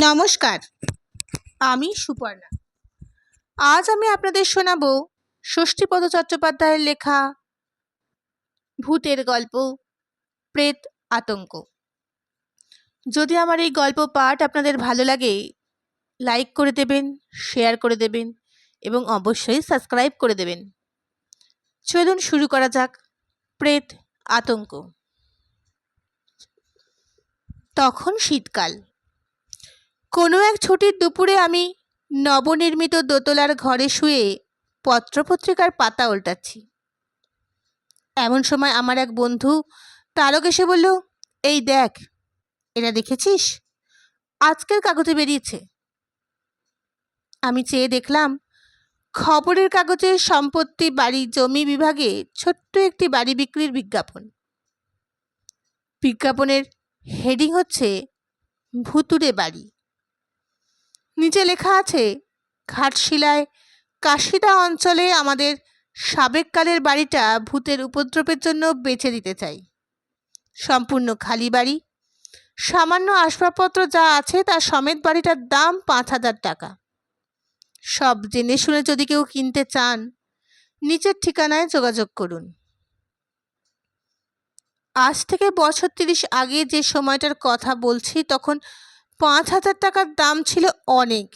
নমস্কার, আমি সুপর্ণা। আজ আমি আপনাদের শোনাব ষষ্ঠীপদ চট্টোপাধ্যায়ের লেখা ভূতের গল্প, প্রেত আতঙ্ক। যদি আমার এই গল্প পাঠ আপনাদের ভালো লাগে, লাইক করে দেবেন, শেয়ার করে দেবেন এবং অবশ্যই সাবস্ক্রাইব করে দেবেন। চলুন শুরু করা যাক, প্রেত আতঙ্ক। তখন শীতকাল। কোনো এক ছুটির দুপুরে আমি নবনির্মিত দোতলার ঘরে শুয়ে পত্রপত্রিকার পাতা উল্টাচ্ছি। এমন সময় আমার এক বন্ধু তারক এসে বলল, এই দেখ, এটা দেখেছিস? আজকের কাগজে বেরিয়েছে। আমি চেয়ে দেখলাম, খবরের কাগজে সম্পত্তি, বাড়ি, জমি বিভাগে ছোট্ট একটি বাড়ি বিক্রির বিজ্ঞাপন। বিজ্ঞাপনের হেডিং হচ্ছে ভুতুরে বাড়ি। নিচে লেখা আছে, ঘাটশিলায় কাশিদা অঞ্চলে আমাদের সাবেককালের বাড়িটা ভূতের উপদ্রবের জন্য বেছে দিতে চাই। সম্পূর্ণ খালি বাড়ি। সামান্য আসবাবপত্র যা আছে তার সমেত বাড়িটার দাম পাঁচ হাজার টাকা। সব জেনে শুনে যদি কেউ কিনতে চান, নিচের ঠিকানায় যোগাযোগ করুন। আজ থেকে বছর তিরিশ আগে যে সময়টার কথা বলছি, তখন পাঁচ হাজার টাকার দাম ছিল অনেক।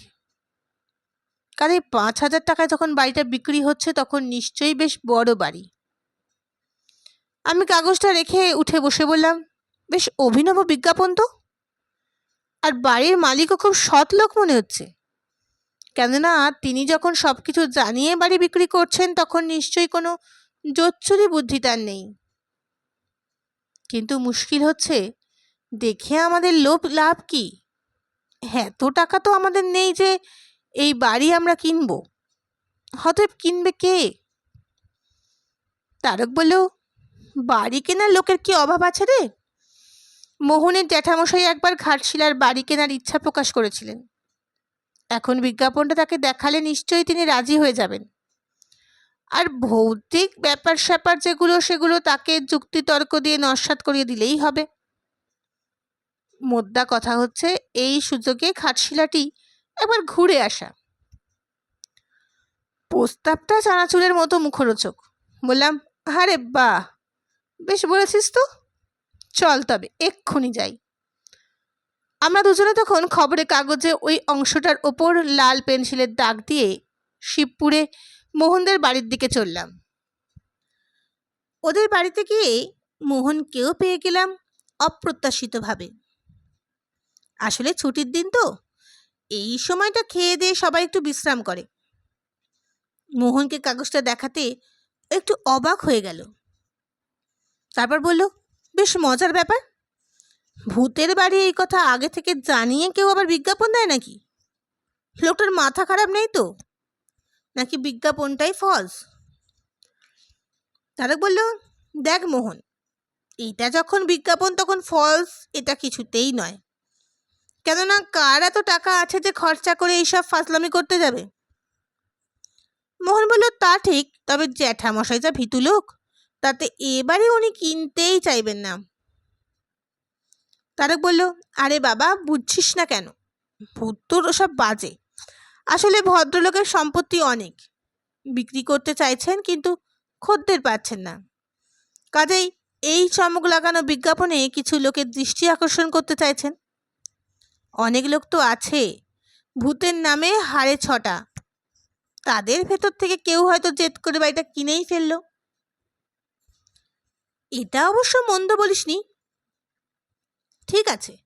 কারণ পাঁচ হাজার টাকায় যখন বাড়িটা বিক্রি হচ্ছে, তখন নিশ্চয়ই বেশ বড় বাড়ি। আমি কাগজটা রেখে উঠে বসে বললাম, বেশ অভিনব বিজ্ঞাপন তো। আর বাড়ির মালিকও খুব সৎ লোক মনে হচ্ছে। কেননা তিনি যখন সব কিছু জানিয়ে বাড়ি বিক্রি করছেন, তখন নিশ্চয়ই কোনো জোচ্চুরি বুদ্ধি তার নেই। কিন্তু মুশকিল হচ্ছে, দেখে আমাদের লোভ লাভ কি? এত টাকা তো আমাদের নেই যে এই বাড়ি আমরা কিনব। হয়তো কিনবে কে? তারক বলল, বাড়ি কেনার লোকের কি অভাব আছে রে? মোহনের জ্যাঠামশাই একবার ঘাটশিলার বাড়ি কেনার ইচ্ছা প্রকাশ করেছিলেন। এখন বিজ্ঞাপনটা তাকে দেখালে নিশ্চয়ই তিনি রাজি হয়ে যাবেন। আর ভৌতিক ব্যাপার স্যাপার যেগুলো, সেগুলো তাকে যুক্তিতর্ক দিয়ে নস্বাত করিয়ে দিলেই হবে। মোদ্দা কথা হচ্ছে, এই সুযোগে খাটশিলাটি একবার ঘুরে আসা। প্রস্তাবটা চানাচুরের মতো মুখরোচক। বললাম, আরে বাহ! বেশ বলেছিস তো। চল তবে, এক্ষুনি যাই। আমরা দুজনে তখন খবরের কাগজে ওই অংশটার ওপর লাল পেন্সিলের দাগ দিয়ে শিবপুরে মোহনদের বাড়ির দিকে চললাম। ওদের বাড়িতে গিয়ে মোহনকেও পেয়ে গেলাম অপ্রত্যাশিতভাবে। আসলে ছুটির দিন তো। এই সময়টা খেয়ে দিয়ে সবাই একটু বিশ্রাম করে। মোহনকে কাগজটা দেখাতে একটু অবাক হয়ে গেল। তারপর বলল, বেশ মজার ব্যাপার। ভূতের বাড়ি এই কথা আগে থেকে জানিয়ে কেউ আবার বিজ্ঞাপন দেয় নাকি? লোকটার মাথা খারাপ নেই তো? নাকি বিজ্ঞাপনটাই ফলস তারক বলল, দেখ মোহন এটা যখন বিজ্ঞাপন তখন ফলস এটা কিছুতেই নয়। কেননা কার এত টাকা আছে যে খরচা করে এইসব ফাজলামি করতে যাবে? মোহন বলল, তা ঠিক, তবে জ্যাঠামশাই যা ভীতু লোক, তাতে এবারে উনি কিনতেই চাইবেন না। তারক বলল, আরে বাবা, বুঝছিস না কেন? ভূত তোর ওসব বাজে। আসলে ভদ্রলোকের সম্পত্তি অনেক। বিক্রি করতে চাইছেন, কিন্তু খদ্দের পাচ্ছেন না। কাজেই এই চমক লাগানো বিজ্ঞাপনে কিছু লোকের দৃষ্টি আকর্ষণ করতে চাইছেন। অনেক লোক তো আছে। ভূতের নামে হাড়ে ছটা। তাদের ভেতর থেকে কেউ হয়তো জেদ করে বাড়িটা কিনেই ফেলল। এটা অবশ্য মন্দ বলিসনি। ঠিক আছে,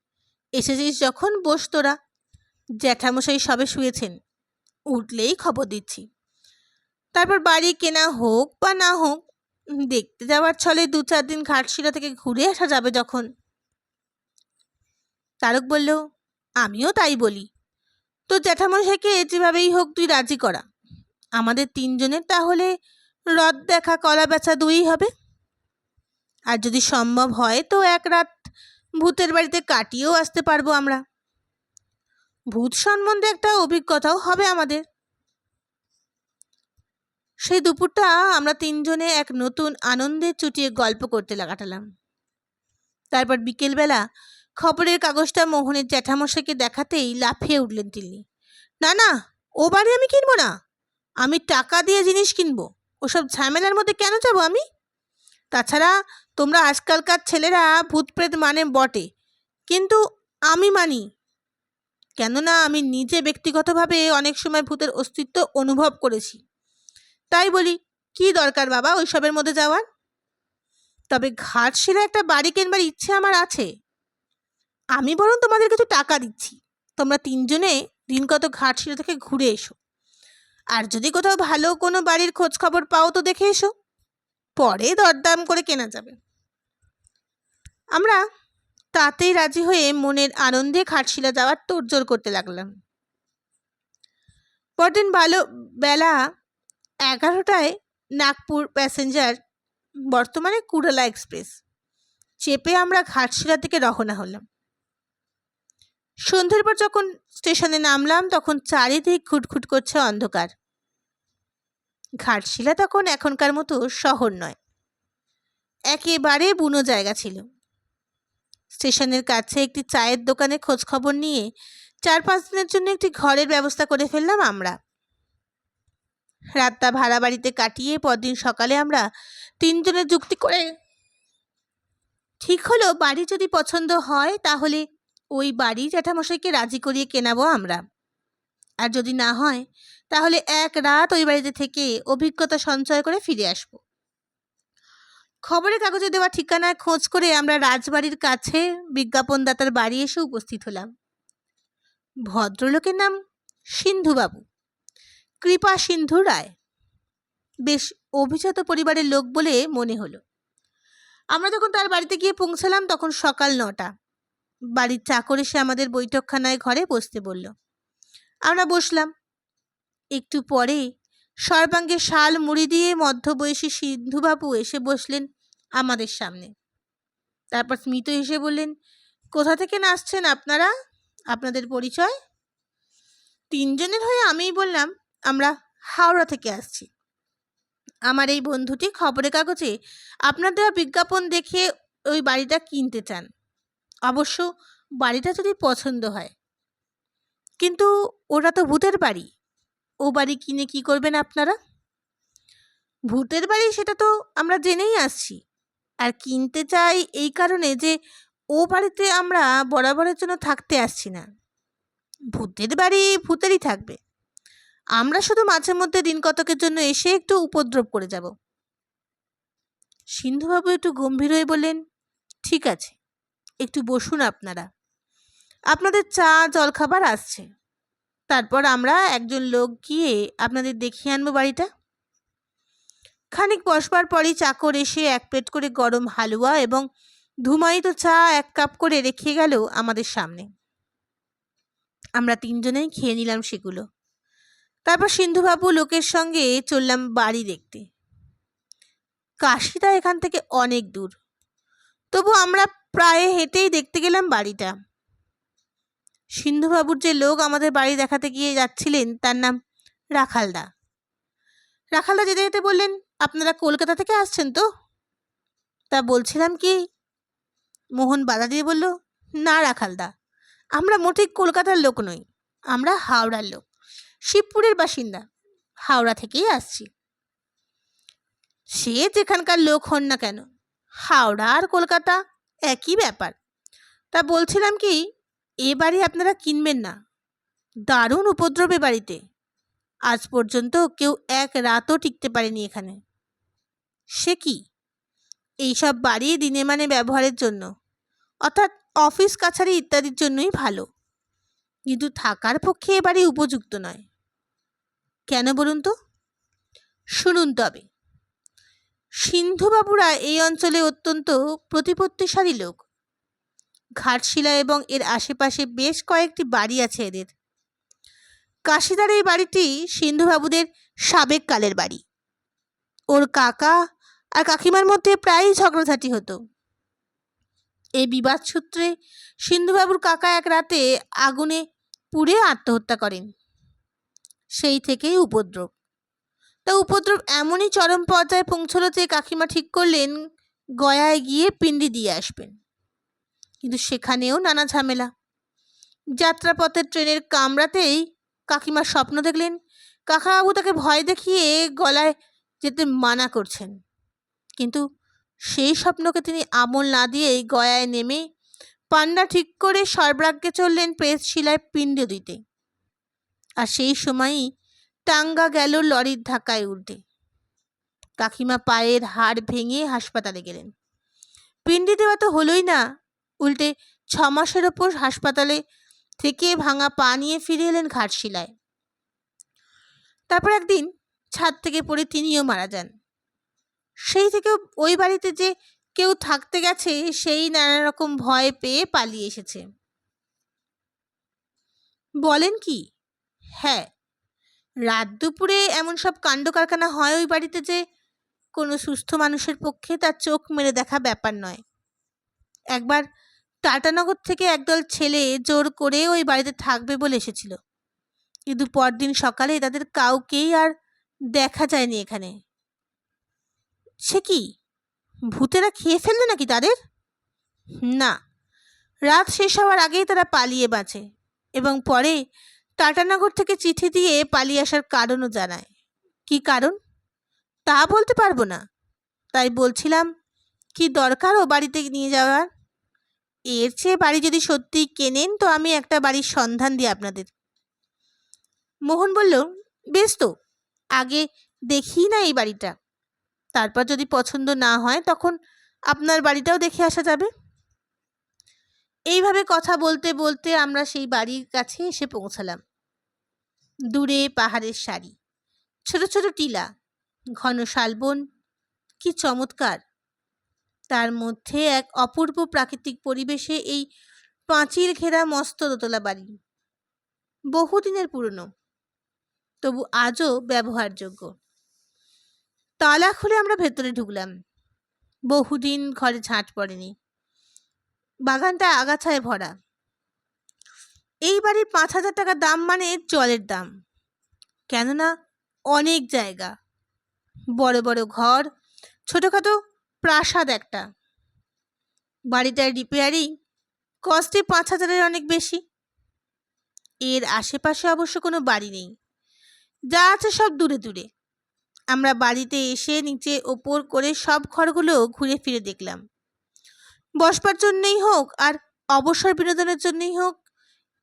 এসেছিস যখন, বস তোরা। জ্যাঠামশাই সবে শুয়েছেন, উঠলেই খবর দিচ্ছি। তারপর বাড়ি কেনা হোক বা না হোক, দেখতে যাওয়ার ছলে দু চার দিন ঘাটশিলা থেকে ঘুরে আসা যাবে যখন। তারক বলল আমিও তাই বলি। তো জ্যাঠামশাইকে যেভাবেই হোক তুই রাজি করা। আমাদের তিনজনের তাহলে রথ দেখা, কলা বেচা দুই হবে। আর যদি সম্ভব হয় তো এক রাত ভূতের বাড়িতে কাটিয়েও আসতে পারব আমরা। ভূত সম্বন্ধে একটা অভিজ্ঞতাও হবে আমাদের। সেই দুপুরটা আমরা তিনজনে এক নতুন আনন্দে চুটিয়ে গল্প করতে লাগাটালাম। তারপর বিকেলবেলা খবরের কাগজটা মোহনের জ্যাঠামশাইকে দেখাতেই লাফিয়ে উঠলেন তিনি। না না, ও বাড়ি আমি কিনবো না। আমি টাকা দিয়ে জিনিস কিনবো। ওসব ঝামেলার মধ্যে কেন যাব আমি? তাছাড়া তোমরা আজকালকার ছেলেরা ভূতপ্রেত মানে বটে। কিন্তু আমি মানি। কেননা আমি নিজে ব্যক্তিগতভাবে অনেক সময় ভূতের অস্তিত্ব অনুভব করেছি। তাই বলি, কি দরকার বাবা ওইসবের মধ্যে যাওয়ার? তবে ঘাটশিলা একটা বাড়ি কেনবার ইচ্ছে আমার আছে। আমি বরং তোমাদের কিছু টাকা দিচ্ছি। তোমরা তিনজনে দিন কত ঘাটশিলা থেকে ঘুরে এসো। আর যদি কোথাও ভালো কোনো বাড়ির খোঁজ খবর পাও তো দেখে এসো। পরে দরদাম করে কেনা যাবে। আমরা তাতেই রাজি হয়ে মনের আনন্দে ঘাটশিলা যাওয়ার তোড়জোড় করতে লাগলাম। পরদিন ভালো বেলা এগারোটায় নাগপুর প্যাসেঞ্জার বর্তমানে কুড়ালা এক্সপ্রেস। চেপে আমরা ঘাটশিলা থেকে রওনা হলাম। সন্ধ্যের পর যখন স্টেশনে নামলাম, তখন চারিদিক খুটখুট করছে অন্ধকার। ঘাটশিলা তখন এখনকার মতো শহর নয়। একেবারে বুনো জায়গা ছিল। স্টেশনের কাছে একটি চায়ের দোকানে খোঁজ খবর নিয়ে চার পাঁচ দিনের জন্য একটি ঘরের ব্যবস্থা করে ফেললাম আমরা। রাতটা ভাড়া বাড়িতে কাটিয়ে পরদিন সকালে আমরা তিনজনের যুক্তি করে, ঠিক হলো, বাড়ি যদি পছন্দ হয়, তাহলে ওই বাড়ি জ্যাঠামশাইকে রাজি করিয়ে কেনাবো আমরা। আর যদি না হয়, তাহলে এক রাত ওই বাড়িতে থেকে অভিজ্ঞতা সঞ্চয় করে ফিরে আসব। খবরের কাগজে দেওয়া ঠিকানায় খোঁজ করে আমরা রাজবাড়ির কাছে বিজ্ঞাপনদাতার বাড়ি এসে উপস্থিত হলাম। ভদ্রলোকের নাম সিন্ধুবাবু। কৃপা সিন্ধু রায়। বেশ অভিজাত পরিবারের লোক বলে মনে হলো। আমরা যখন তার বাড়িতে গিয়ে পৌঁছালাম তখন সকাল নটা। বাড়ির চাকর এসে আমাদের বৈঠকখানায় ঘরে বসতে বলল। আমরা বসলাম। একটু পরে সর্বাঙ্গে শাল মুড়ি দিয়ে মধ্যবয়সী সিন্ধুবাবু এসে বসলেন আমাদের সামনে। তারপর স্মিত এসে বললেন, কোথা থেকে আসছেন আপনারা? আপনাদের পরিচয়? তিনজনের হয়ে আমিই বললাম, আমরা হাওড়া থেকে আসছি। আমার এই বন্ধুটি খবরের কাগজে আপনার দেওয়া বিজ্ঞাপন দেখে ওই বাড়িটা কিনতে চান। অবশ্য বাড়িটা যদি পছন্দ হয়। কিন্তু ওটা তো ভূতের বাড়ি। ও বাড়ি কিনে কি করবেন আপনারা? ভূতের বাড়ি সেটা তো আমরা জেনেই আসছি। আর কিনতে চাই এই কারণে যে ও বাড়িতে আমরা বরাবরের জন্য থাকতে আসছি না। ভূতের বাড়ি ভূতেরই থাকবে। আমরা শুধু মাঝে মধ্যে দিন কতকের জন্য এসে একটু উপদ্রব করে যাব। সিন্ধুবাবু একটু গম্ভীর হয়ে বললেন, ঠিক আছে। একটু বসুন আপনারা। আপনাদের চা, জলখাবার আসছে। তারপর আমরা একজন লোক গিয়ে আপনাদের দেখিয়ে আনব বাড়িটা। খানিক বসবার পরই চাকর এসে এক প্লেট করে গরম হালুয়া এবং ধুমায়িত চা এক কাপ করে রেখে গেল আমাদের সামনে। আমরা তিনজনেই খেয়ে নিলাম সেগুলো। তারপর সিন্ধুবাবু লোকের সঙ্গে চললাম বাড়ি দেখতে। কাশিটা এখান থেকে অনেক দূর। তবু আমরা প্রায় হেঁটেই দেখতে গেলাম বাড়িটা। সিন্ধুবাবুর যে লোক আমাদের বাড়ি দেখাতে গিয়ে যাচ্ছিলেন, তার নাম রাখালদা। রাখালদা যেতে যেতে বললেন, আপনারা কলকাতা থেকে আসছেন তো? তা বলছিলাম কি? মোহন বাধা দিয়ে বলল, না রাখালদা, আমরা মোটেই কলকাতার লোক নই, আমরা হাওড়ার লোক, শিবপুরের বাসিন্দা, হাওড়া থেকেই আসছি। সে যেখানকার লোক হন না কেন, হাওড়া আর কলকাতা একই ব্যাপার। তা বলছিলাম কি, এ বাড়ি আপনারা কিনবেন না। দারুণ উপদ্রবে বাড়িতে। আজ পর্যন্ত কেউ এক রাতও টিকতে পারেনি এখানে। সে কি? এইসব বাড়ি দিনে মানে ব্যবহারের জন্য। অর্থাৎ অফিস, কাছারি ইত্যাদির জন্যই ভালো। কিন্তু থাকার পক্ষে এ বাড়ি উপযুক্ত নয়। কেন বলুন তো? শুনুন তবে। সিন্ধুবাবুরা এই অঞ্চলে অত্যন্ত প্রতিপত্তিশালী লোক। ঘাটশিলা এবং এর আশেপাশে বেশ কয়েকটি বাড়ি আছে এদের। কাশিদার এই বাড়িটি সিন্ধুবাবুদের সাবেক কালের বাড়ি। ওর কাকা আর কাকিমার মধ্যে প্রায়ই ঝগড়াঝাটি হতো। এই বিবাদ সূত্রে সিন্ধুবাবুর কাকা এক রাতে আগুনে পুড়ে আত্মহত্যা করেন। সেই থেকেই উপদ্রব। তা উপদ্রব এমনই চরম পর্যায়ে পৌঁছলো যে কাকিমা ঠিক করলেন, গয়ায় গিয়ে পিণ্ডি দিয়ে আসবেন। কিন্তু সেখানেও নানা ঝামেলা। যাত্রাপথে ট্রেনের কামরাতেই কাকিমার স্বপ্ন দেখলেন। কাকাবাবু তাকে ভয় দেখিয়ে গলায় যেতে মানা করছেন। কিন্তু সেই স্বপ্নকে তিনি আমল না দিয়েই গয়ায় নেমে পান্ডা ঠিক করে সর্বরাজ্ঞে চললেন প্রেস শিলায় পিণ্ড দিতে। আর সেই সময়ই টাঙ্গা গেল লরির ধাক্কায় উঠতে কাকিমা পায়ের হাড় ভেঙে হাসপাতালে গেলেন। পিণ্ডি দেওয়া তো হলোই না। উল্টে ছ মাসের ওপর হাসপাতালে থেকে ভাঙা পা নিয়ে ফিরে এলেন ঘাটশিলায়। তারপর একদিন ছাদ থেকে পড়ে তিনিও মারা যান। সেই থেকে ওই বাড়িতে যে কেউ থাকতে গেছে, সেই নানা রকম ভয় পেয়ে পালিয়ে এসেছে। বলেন কি? হ্যাঁ রাত দুপুরে এমন সব কাণ্ড কারখানা হয় ওই বাড়িতে যে কোনো সুস্থ মানুষের পক্ষে তার চোখ মেরে দেখা ব্যাপার নয়। একবার টাটানগর থেকে একদল ছেলে জোর করে ওই বাড়িতে থাকবে বলে এসেছিল। কিন্তু পরদিন সকালে তাদের কাউকেই আর দেখা যায়নি এখানে। সে কি, ভূতেরা খেয়ে ফেলল নাকি তাদের? না, রাত শেষ হওয়ার আগেই তারা পালিয়ে বাঁচে এবং পরে টাটানগর থেকে চিঠি দিয়ে পালিয়ে আসার কারণও জানায়। কি কারণ? তা বলতে পারব না। তাই বলছিলাম, কি দরকার ও বাড়িতে নিয়ে যাওয়ার? এর চেয়ে বাড়ি যদি সত্যি কেনেন, তো আমি একটা বাড়ির সন্ধান দিই আপনাদের। মোহন বলল, বেশ তো, আগে দেখি না এই বাড়িটা। তারপর যদি পছন্দ না হয়, তখন আপনার বাড়িটাও দেখে আসা যাবে। এইভাবে কথা বলতে বলতে আমরা সেই বাড়ির কাছে এসে পৌঁছালাম। দূরে পাহাড়ের সারি। ছোট ছোট টিলা। ঘন শালবন। কি চমৎকার! তার মধ্যে এক অপূর্ব প্রাকৃতিক পরিবেশে এই পাঁচিল ঘেরা মস্ত দোতলা বাড়ি। বহুদিনের পুরনো। তবু আজও ব্যবহারযোগ্য। তালা খুলে আমরা ভেতরে ঢুকলাম। বহুদিন ঘরে ঝাঁট পড়েনি। বাগানটা আগাছায় ভরা। এই বাড়ির পাঁচ হাজার টাকা দাম মানে জলের দাম। কেননা অনেক জায়গা। বড় বড় ঘর, ছোটোখাটো প্রাসাদ একটা। বাড়িটার রিপেয়ারিং কস্টে পাঁচ হাজারের অনেক বেশি। এর আশেপাশে অবশ্য কোনো বাড়ি নেই। যা আছে সব দূরে দূরে। আমরা বাড়িতে এসে নিচে ওপর করে সব ঘরগুলো ঘুরে ফিরে দেখলাম। বসবার জন্যেই হোক আর অবসর বিনোদনের জন্যই হোক,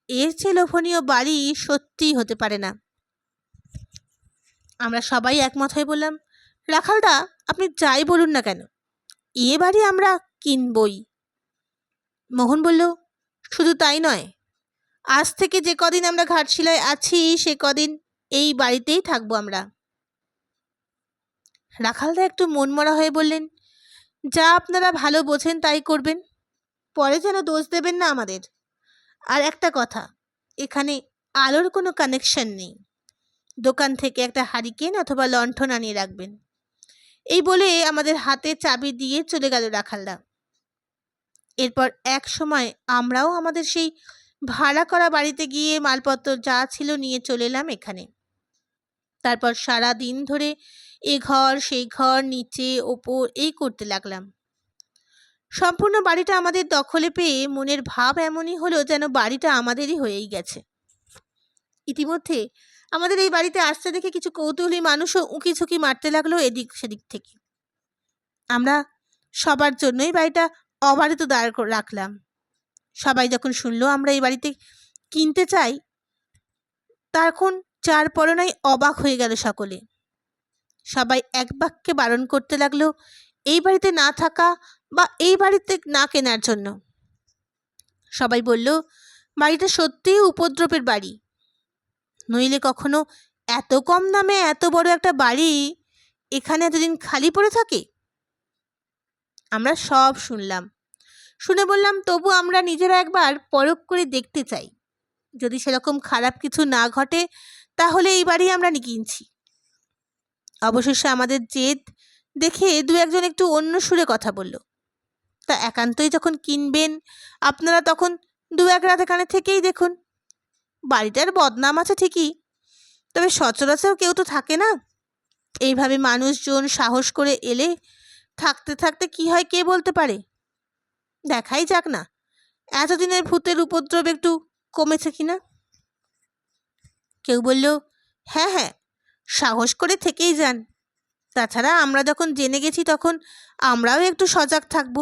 এর চেয়ে লোভনীয় বাড়ি সত্যিই হতে পারে না। আমরা সবাই একমত হয়ে বললাম, রাখালদা, আপনি যাই বলুন না কেন? এ বাড়ি আমরা কিনবই। মোহন বলল, শুধু তাই নয়, আজ থেকে যে কদিন আমরা ঘাটশিলায় আছি, সে কদিন এই বাড়িতেই থাকব আমরা। রাখালদা একটু মনমরা হয়ে বললেন যা আপনারা ভালো বোঝেন তাই করবেন। পরে যেন দোষ দেবেন না আমাদের। আর একটা কথা, এখানে আলোর কোনো কানেকশন নেই। দোকান থেকে একটা হারিকেন অথবা লণ্ঠন আনিয়ে রাখবেন। এই বলে আমাদের হাতে চাবি দিয়ে চলে গেল রাখালদা। এরপর এক সময় আমরাও আমাদের সেই ভাড়া করা বাড়িতে গিয়ে মালপত্র যা ছিল নিয়ে চলে এলাম এখানে। তারপর সারা দিন ধরে এ ঘর, সেই ঘর, নিচে, ওপর, এই করতে লাগলাম। সম্পূর্ণ বাড়িটা আমাদের দখলে পেয়ে মনের ভাব এমনই হলো যেন বাড়িটা আমাদেরই হয়েই গেছে। ইতিমধ্যে আমাদের এই বাড়িতে আসতে দেখে কিছু কৌতূহলী মানুষও উঁকি ঝুঁকি মারতে লাগল এদিক সেদিক থেকে। আমরা সবার জন্যই বাড়িটা অবারিত দাঁড় রাখলাম। সবাই যখন শুনলো আমরা এই বাড়িতে কিনতে চাই, তখন চার পরনাই অবাক হয়ে গেল সকলে। সবাই এক বাক্যে বারণ করতে লাগল, এই বাড়িতে না থাকা বা এই বাড়িতে না কেনার জন্য? সবাই বলল, বাড়িটা সত্যিই উপদ্রবের বাড়ি। নইলে কখনো এত কম দামে এত বড় একটা বাড়ি এখানে এতদিন খালি পড়ে থাকে? আমরা সব শুনলাম। শুনে বললাম, তবু আমরা নিজেরা একবার পরখ করে দেখতে চাই। যদি সেরকম খারাপ কিছু না ঘটে, তাহলে এই বাড়ি আমরা কিনছি। অবশেষে আমাদের জেদ দেখে দু একজন একটু অন্য সুরে কথা বলল। তা একান্তই যখন কিনবেন, আপনারা তখন দু এক রাত এখানে থেকেই দেখুন। বাড়িটার বদনাম আছে ঠিকই, তবে সচরাচর কেউ তো থাকে না। এইভাবে মানুষজন সাহস করে এলে থাকতে থাকতে কি হয় কে বলতে পারে? দেখাই যাক না, এতদিনের ভূতের উপদ্রব একটু কমেছে কিনা? কেউ বলল হ্যাঁ হ্যাঁ সাহস করে থেকেই যান। তাছাড়া আমরা যখন জেনে গেছি তখন আমরাও একটু সজাগ থাকব।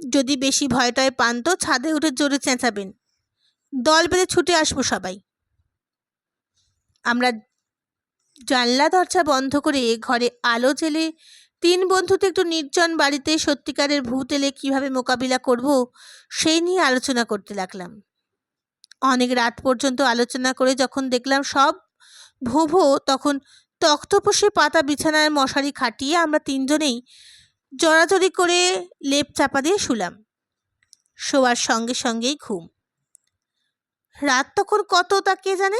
যদি বেশি ভয়টয় পান তো ছাদে উঠে জোরে চেঁচাবেন। দল বেঁধে ছুটে আসব সবাই। আমরা জানলা দরজা বন্ধ করে ঘরে আলো জেলে তিন বন্ধুতে একটু নির্জন বাড়িতে সত্যিকারের ভূত এলে কীভাবে মোকাবিলা করব সেই নিয়ে আলোচনা করতে লাগলাম। অনেক রাত পর্যন্ত আলোচনা করে যখন দেখলাম সব ভো ভো তখন তক্তপোষে পাতা বিছানায় মশারি খাটিয়ে আমরা তিনজনেই জড়াজড়ি করে লেপ চাপা দিয়ে শুলাম। শোয়ার সঙ্গে সঙ্গেই ঘুম। রাত তখন কত তা কে জানে?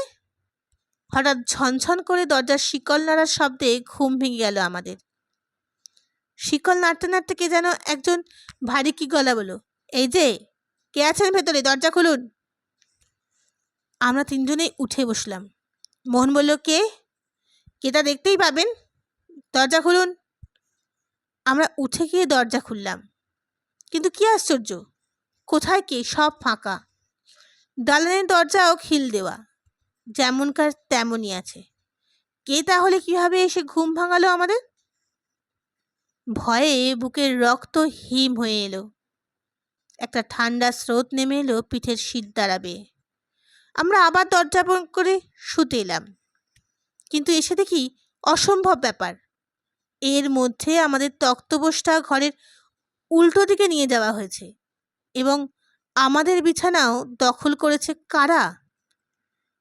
হঠাৎ ঝনঝন করে দরজার শিকল নাড়ার শব্দে ঘুম ভেঙে গেল আমাদের। শিকল নাড়তে নাড়তে কে যেন একজন ভারী কি গলা বলো এই যে, কে আছেন ভেতরে? দরজা খুলুন। আমরা তিনজনেই উঠে বসলাম। মোহন বলল, কে? কে তা দেখতেই পাবেন। দরজা খুলুন। আমরা উঠে গিয়ে দরজা খুললাম। কিন্তু কি আশ্চর্য, কোথায় কে? সব ফাঁকা। দালানের দরজাও খিল দেওয়া যেমনকার তেমনই আছে। কে তাহলে কীভাবে এসে ঘুম ভাঙালো আমাদের? ভয়ে বুকের রক্ত হিম হয়ে এলো। একটা ঠান্ডা স্রোত নেমে এলো পিঠের শীত দাঁড়াবে আমরা আবার দরজা বন্ধ করে শুতে এলাম। কিন্তু এসে দেখি অসম্ভব ব্যাপার। এর মধ্যে আমাদের তক্তবোসটা ঘরের উল্টো দিকে নিয়ে যাওয়া হয়েছে এবং আমাদের বিছানাও দখল করেছে কারা?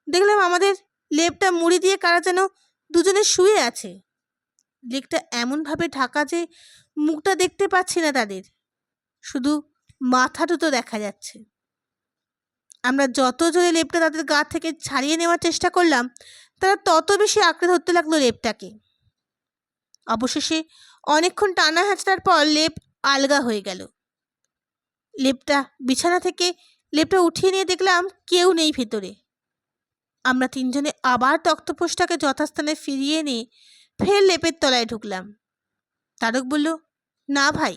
দেখলাম আমাদের লেপটা মুড়ি দিয়ে কারা যেন দুজনে শুয়ে আছে। লেকটা এমনভাবে ঢাকা যে মুখটা দেখতে পাচ্ছি না তাদের। শুধু মাথাটা তো দেখা যাচ্ছে। আমরা যত জোরে লেপটা তাদের গা থেকে ছাড়িয়ে নেওয়ার চেষ্টা করলাম, তারা তত বেশি আঁকড়ে ধরতে লাগল লেপটাকে। অবশেষে অনেকক্ষণ টানা হ্যাঁচড়ার পর লেপ আলগা হয়ে গেল। লেপটা বিছানা থেকে লেপটা উঠিয়ে নিয়ে দেখলাম কেউ নেই ভেতরে। আমরা তিনজনে আবার তক্তপোষটাকে যথাস্থানে ফিরিয়ে এনে ফের লেপের তলায় ঢুকলাম। তারক বলল, না ভাই,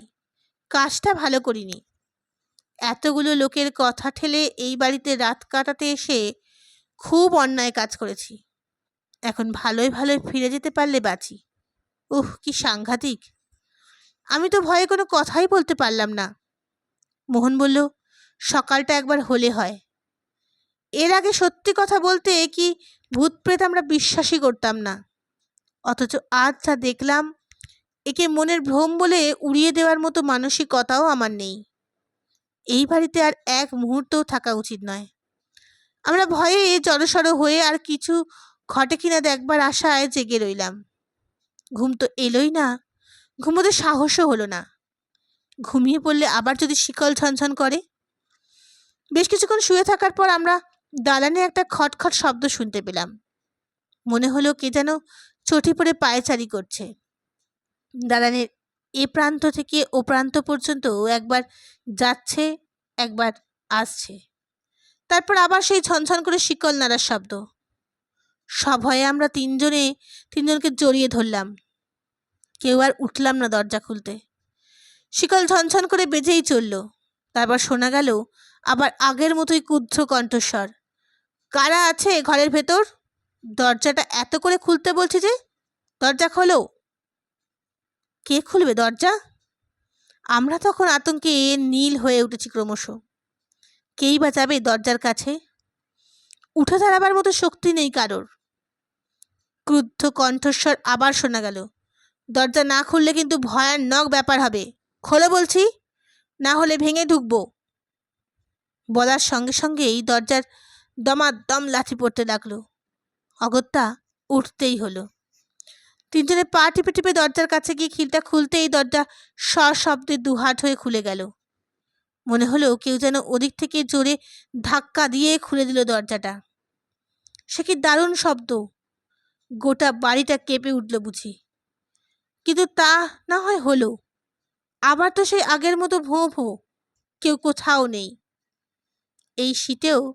কাজটা ভালো করিনি। এতগুলো লোকের কথা ঠেলে এই বাড়িতে রাত কাটাতে এসে খুব অন্যায় কাজ করেছি। এখন ভালোই ভালোই ফিরে যেতে পারলে বাঁচি। উহ, কি সাংঘাতিক। আমি তো ভয়ে কোনো কথাই বলতে পারলাম না। মোহন বলল, সকালটা একবার হলে হয়। এর আগে সত্যি কথা বলতে কি ভূত প্রেত আমরা বিশ্বাসই করতাম না। অথচ আজ যা দেখলাম, একে মনের ভ্রম বলে উড়িয়ে দেওয়ার মতো মানসিকতাও আমার নেই। এই বাড়িতে আর এক মুহূর্তও থাকা উচিত নয়। আমরা ভয়ে জড়সড় হয়ে আর কিছু ঘটে কিনা দেখবার আশায় জেগে রইলাম। ঘুম তো এলোই না, ঘুমোতে সাহসও হলো না। ঘুমিয়ে পড়লে আবার যদি শিকল ঝনঝন করে? বেশ কিছুক্ষণ শুয়ে থাকার পর আমরা দালানে একটা খটখট শব্দ শুনতে পেলাম। মনে হলো কে যেন চটি পড়ে পায়চারি করছে। দালানের এ প্রান্ত থেকে ও প্রান্ত পর্যন্ত একবার যাচ্ছে, একবার আসছে। তারপর আবার সেই ঝনঝন করে শিকল নাড়ার শব্দ। সভয়ে আমরা তিনজনে, তিনজনকে জড়িয়ে ধরলাম। কেউ আর উঠলাম না দরজা খুলতে। শিকল ঝনঝন করে বেজেই চলল। তারপর শোনা গেল, আবার আগের মতোই ক্ষুদ্র কণ্ঠস্বর। কারা আছে ঘরের ভেতর? দরজাটা এত করে খুলতে বলছে যে, দরজা খোলো। কে খুলবে দরজা? আমরা তখন আতঙ্কে নীল হয়ে উঠেছি ক্রমশ। কেই বা যাবে দরজার কাছে? উঠে দাঁড়াবার মতো শক্তি নেই কারোর। ক্রুদ্ধ কণ্ঠস্বর আবার শোনা গেল। দরজা না খুললে কিন্তু ভয়ানক ব্যাপার হবে। খোলো বলছি, না হলে ভেঙে ঢুকবো। বলার সঙ্গে সঙ্গেই দরজার দমাদম লাথি পড়তে লাগল। অগত্যা উঠতেই হলো। তিনজনে পা টিপে টিপে দরজার কাছে গিয়ে খিলটা খুলতেই দরজা সশব্দে দুহাট হয়ে খুলে গেল। মনে হলো কেউ যেন ওদিক থেকে জোরে ধাক্কা দিয়ে খুলে দিল দরজাটা। সে কি দারুণ শব্দ। গোটা বাড়িটা কেঁপে উঠল বুঝি। কিন্তু তা না হয় হলো। আবার তো সেই আগের মতো ভোঁ ভোঁ, কেউ কোথাও নেই। এই শীতেও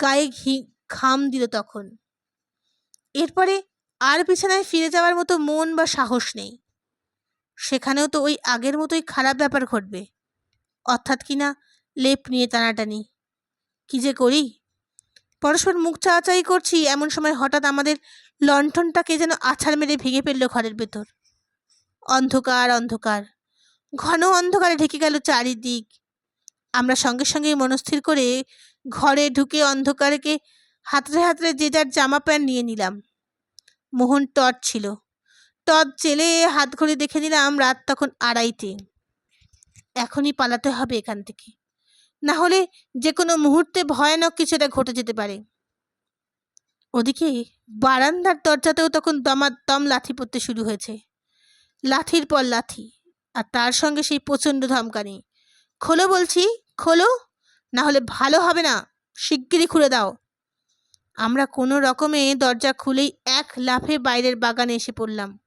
গায়ে ঘি ঘাম দিল তখন। এরপরে আর বিছানায় ফিরে যাওয়ার মতো মন বা সাহস নেই। সেখানেও তো ওই আগের মতোই খারাপ ব্যাপার ঘটবে। অর্থাৎ কিনা লেপ নিয়ে টানাটানি। কি যে করি? পরস্পর মুখ চাওয়াচাই করছি, এমন সময় হঠাৎ আমাদের লণ্ঠনটাকে যেন আছাড় মেরে ভেঙে ফেলল ঘরের ভেতর। অন্ধকার অন্ধকার। ঘন অন্ধকারে ঢেকে গেল চারিদিক। আমরা সঙ্গে সঙ্গে মনস্থির করে ঘরে ঢুকে অন্ধকারকে হাতড়ে হাতড়ে যে যার জামা প্যান্ট নিয়ে নিলাম। মোহন টর্চ ছিল। টর্চ জেলে হাত ঘড়ি দেখে নিলাম রাত তখন আড়াইটে। এখনই পালাতে হবে এখান থেকে। না হলে যে কোনো মুহূর্তে ভয়ানক কিছু একটা ঘটে যেতে পারে। ওদিকে বারান্দার দরজাতেও তখন দমাদম লাথি পড়তে শুরু হয়েছে। লাথির পর লাথি, আর তার সঙ্গে সেই প্রচণ্ড ধমকানি। খোলো বলছি, খোলো, না হলে ভালো হবে না। শিগগিরই খুলে দাও। আমরা কোনো রকমে দরজা খুলেই এক লাফে বাইরের বাগানে এসে পড়লাম।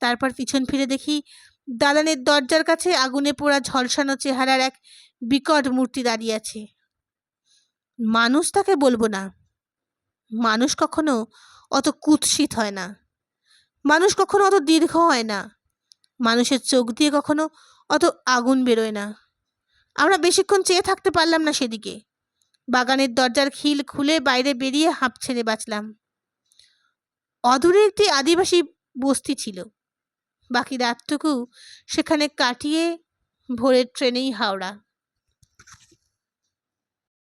তারপর পিছন ফিরে দেখি দালানের দরজার কাছে আগুনে পোড়া ঝলসানো চেহারার এক বিকট মূর্তি দাঁড়িয়ে আছে। মানুষ তাকে বলব না। মানুষ কখনো অত কুৎসিত হয় না। মানুষ কখনো অত দীর্ঘ হয় না। মানুষের চোখ দিয়ে কখনো অত আগুন বেরোয় না। আমরা বেশিক্ষণ চেয়ে থাকতে পারলাম না সেদিকে। বাগানের দরজার খিল খুলে বাইরে বেরিয়ে হাঁপ ছেড়ে বাঁচলাম। অদূরে একটি আদিবাসী বস্তি ছিল। বাকি রাতটুকু সেখানে কাটিয়ে ভোরের ট্রেনেই হাওড়া।